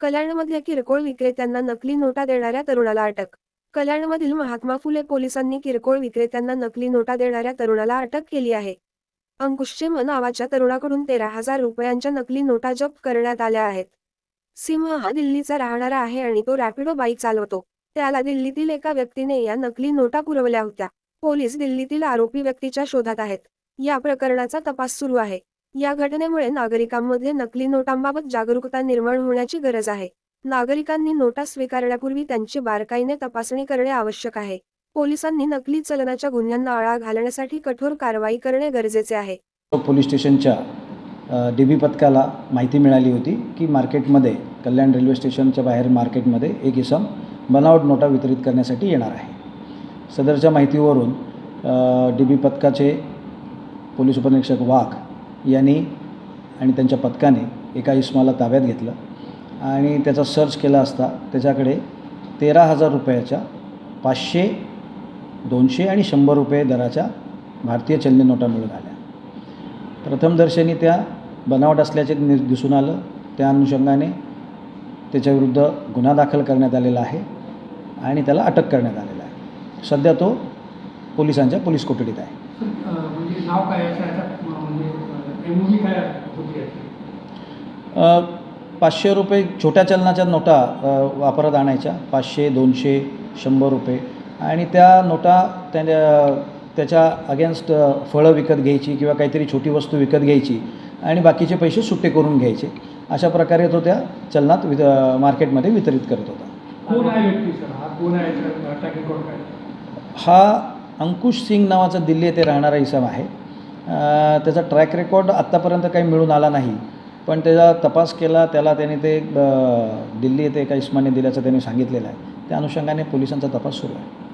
कल्याणमधल्या किरकोळ विक्रेत्यांना नकली नोटा देणाऱ्या तरुणाला अटक. कल्याणमधील महात्मा फुले पोलिसांनी किरकोळ विक्रेत्यांना नकली नोटा देणाऱ्या तरुणाला अटक केली आहे. अंकुशचे सिंह नावाच्या तरुणाकडून तेरा हजार रुपयांच्या नकली नोटा जप्त करण्यात आल्या आहेत. सिंह हा दिल्लीचा राहणारा आहे आणि तो रॅपिडो बाईक चालवतो. त्याला दिल्लीतील एका व्यक्तीने या नकली नोटा पुरवल्या होत्या. पोलीस दिल्लीतील आरोपी व्यक्तीच्या शोधात आहेत. या प्रकरणाचा तपास सुरू आहे. या घटनेमुळे नागरिकांमध्ये नकली नोटांबाबत जागरूकता निर्माण होण्याची गरज आहे. नागरिकांनी नोटा स्वीकारण्यापूर्वी त्यांची बारकाईने तपासणी करणे आवश्यक आहे. पोलिसांनी नकली चलनाच्या गुन्ह्यांना आळा घालण्यासाठी कठोर कारवाई करणे गरजेचे आहे. पोलीस स्टेशनच्या डी बी पथकाला माहिती मिळाली होती की मार्केटमध्ये कल्याण रेल्वे स्टेशनच्या बाहेर मार्केटमध्ये एक इसम बनावट नोटा वितरित करण्यासाठी येणार आहे. सदरच्या माहितीवरून डी बी पथकाचे पोलीस उपनिरीक्षक वाघ यांनी आणि त्यांच्या पथकाने एका इसमाला ताब्यात घेतलं आणि त्याचा सर्च केला असता त्याच्याकडे तेरा हजार रुपयाच्या पाचशे दोनशे आणि शंभर रुपये दराच्या भारतीय चलनी नोटा मिळून आल्या प्रथमदर्शनी त्या बनावट असल्याचे नि दिसून आलं. त्या अनुषंगाने त्याच्याविरुद्ध गुन्हा दाखल करण्यात आलेला आहे आणि त्याला अटक करण्यात आलेला आहे. सध्या तो पोलिसांच्या पोलीस कोठडीत आहे. काय होती पाचशे रुपये छोट्या चलनाच्या नोटा वापरात आणायच्या. पाचशे दोनशे शंभर रुपये. आणि त्या नोटा त्या त्याच्या अगेन्स्ट फळं विकत घ्यायची किंवा काहीतरी छोटी वस्तू विकत घ्यायची आणि बाकीचे पैसे सुट्टे करून घ्यायचे. अशा प्रकारे तो त्या चलनात वित मार्केटमध्ये वितरित करत होता. हा अंकुश सिंग नावाचा दिल्ली येथे राहणारा इसम आहे. त्याचा ट्रॅक रेकॉर्ड आत्तापर्यंत काही मिळून आला नाही. पण त्याचा तपास केला त्याला त्याने ते दिल्ली येथे एका इस्माने दिल्याचं त्याने सांगितलेलं आहे. त्या अनुषंगाने पोलिसांचा तपास सुरू आहे.